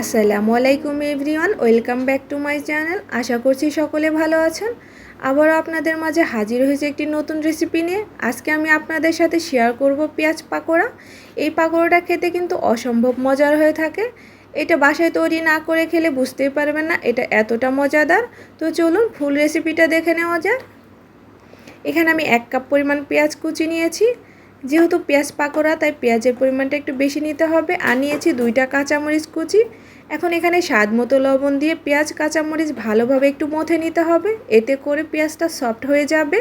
আসসালামু আলাইকুম everyone, welcome back to my channel. আশা করছি সকলে ভালো আছেন। আবারও আপনাদের মাঝে হাজির হয়েছে একটি নতুন রেসিপি নিয়ে। আজকে আমি আপনাদের সাথে শেয়ার করব পেঁয়াজ পাকোড়া। এই পাকোড়াটা খেতে কিন্তু অসম্ভব মজার হয়ে থাকে। এটা বাসায় তৈরি না করে খেলে বুঝতেই পারবেন না এটা এতটা মজাদার। তো চলুন ফুল রেসিপিটা দেখে নেওয়া যাক। এখানে আমি এক কাপ পরিমাণ পেঁয়াজ কুচি নিয়েছি। যেহেতু পেঁয়াজ পাকোড়া, তাই পেঁয়াজের পরিমাণটা একটু বেশি নিতে হবে। আর নিয়েছি দুইটা কাঁচামরিচ কুচি। এখন এখানে স্বাদ মতো লবণ দিয়ে পেঁয়াজ, কাঁচামরিচ ভালোভাবে একটু মথে নিতে হবে। এতে করে পেঁয়াজটা সফট হয়ে যাবে।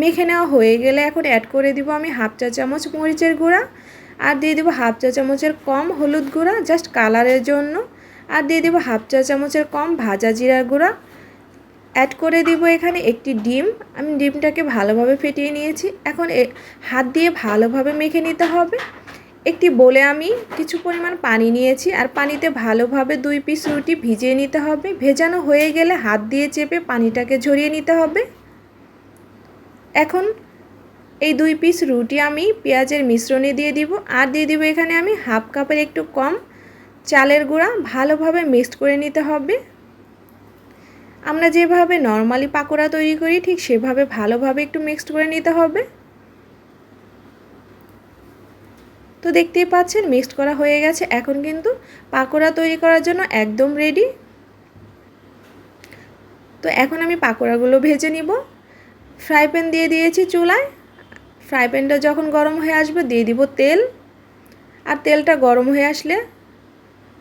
মেখে নেওয়া হয়ে গেলে এখন অ্যাড করে দিব আমি হাফ চা চামচ মরিচের গুঁড়া। আর দিয়ে দেবো হাফ চা চামচের কম হলুদ গুঁড়া জাস্ট কালারের জন্য। আর দিয়ে দেবো হাফ চা চামচের কম ভাজা জিরার গুঁড়া। অ্যাড করে দিব এখানে একটি ডিম। আমি ডিমটাকে ভালোভাবে ফেটিয়ে নিয়েছি। এখন হাত দিয়ে ভালোভাবে মেখে নিতে হবে। একটি বলে আমি কিছু পরিমাণ পানি নিয়েছি আর পানিতে ভালোভাবে দুই পিস রুটি ভিজিয়ে নিতে হবে। ভেজানো হয়ে গেলে হাত দিয়ে চেপে পানিটাকে ঝরিয়ে নিতে হবে। এখন এই দুই পিস রুটি আমি পেঁয়াজের মিশ্রণে দিয়ে দিব। আর দিয়ে দিব এখানে আমি হাফ কাপের একটু কম চালের গুঁড়া। ভালোভাবে মিক্সড করে নিতে হবে। আমরা যেভাবে নর্মালি পাকোড়া তৈরি করি, ঠিক সেভাবে ভালোভাবে একটু মিক্সড করে নিতে হবে। তো দেখতেই পাচ্ছেন মিক্সড করা হয়ে গেছে। এখন কিন্তু পাকোড়া তৈরি করার জন্য একদম রেডি তো এখন আমি পাকোড়াগুলো ভেজে নিব। ফ্রাই প্যান দিয়ে দিয়েছি চুলায়। ফ্রাই প্যানটা যখন গরম হয়ে আসবে, দিয়ে দিব তেল। আর তেলটা গরম হয়ে আসলে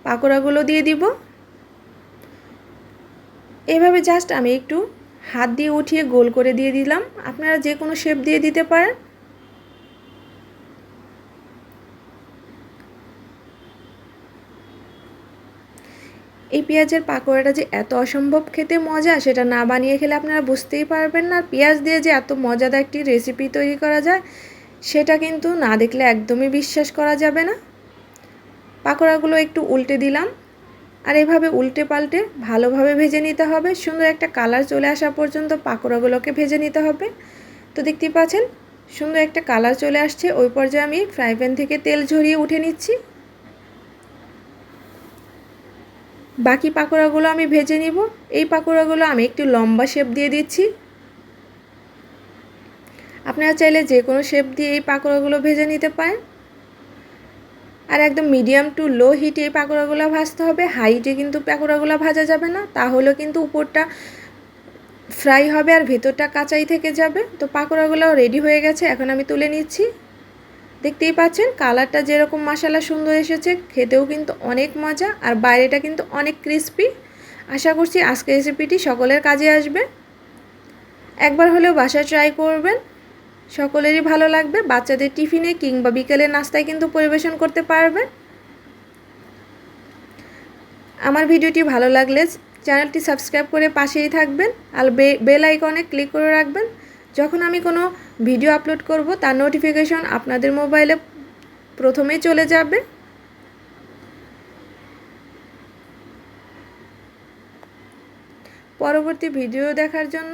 পাকোড়াগুলো দিয়ে দিব। এভাবে জাস্ট আমি একটু হাত দিয়ে উঠিয়ে গোল করে দিয়ে দিলাম। আপনারা যে কোনো শেপ দিয়ে দিতে পারেন। এই পেঁয়াজের পাকোড়াটা যে এত অসম্ভব খেতে মজা, সেটা না বানিয়ে খেলে আপনারা বুঝতেই পারবেন না। পেঁয়াজ দিয়ে যে এত মজাদার একটি রেসিপি তৈরি করা যায়, সেটা কিন্তু না দেখলে একদমই বিশ্বাস করা যাবে না। পাকোড়াগুলো একটু উল্টে দিলাম। আর এভাবে উল্টে পাল্টে ভালোভাবে ভেজে নিতে হবে। সুন্দর একটা কালার চলে আসা পর্যন্ত পাকোড়াগুলোকে ভেজে নিতে হবে। তো দেখতেই পাচ্ছেন, সুন্দর একটা কালার চলে আসছে। ওই পর্যায়ে আমি ফ্রাই প্যান থেকে তেল ঝরিয়ে উঠে নিচ্ছি। বাকি পাকোড়াগুলো আমি ভেজে নিব। এই পাকোড়াগুলো আমি একটু লম্বা শেপ দিয়ে দিচ্ছি। আপনারা চাইলে যে কোনো শেপ দিয়ে এই পাকোড়াগুলো ভেজে নিতে পারেন। আর একদম মিডিয়াম টু লো হিটে এই পাকোড়াগুলো ভাজতে হবে। হাইটে কিন্তু পাকোড়াগুলো ভাজা যাবে না। তাহলেও কিন্তু উপরটা ফ্রাই হবে আর ভেতরটা কাঁচাই থেকে যাবে। তো পাকোড়াগুলো রেডি হয়ে গেছে। এখন আমি তুলে নিচ্ছি। দেখতেই পাচ্ছেন কালারটা যেরকম মশালা সুন্দর এসেছে, খেতেও কিন্তু অনেক মজা আর বাইরেটা কিন্তু অনেক ক্রিস্পি আশা করছি আজকের রেসিপিটি সকলের কাজে আসবে। একবার হলেও বাসায় ট্রাই করবেন। সকলেরই ভালো লাগবে। বাচ্চাদের টিফিনে কিংবা বিকেলের নাস্তায় কিন্তু পরিবেশন করতে পারবেন আমার ভিডিওটি ভালো লাগলে চ্যানেলটি সাবস্ক্রাইব করে পাশেই থাকবেন আর বেল আইকনে ক্লিক করে রাখবেন। যখন আমি কোনো ভিডিও আপলোড করব, তার নোটিফিকেশন আপনাদের মোবাইলে প্রথমেই চলে যাবে। পরবর্তী ভিডিও দেখার জন্য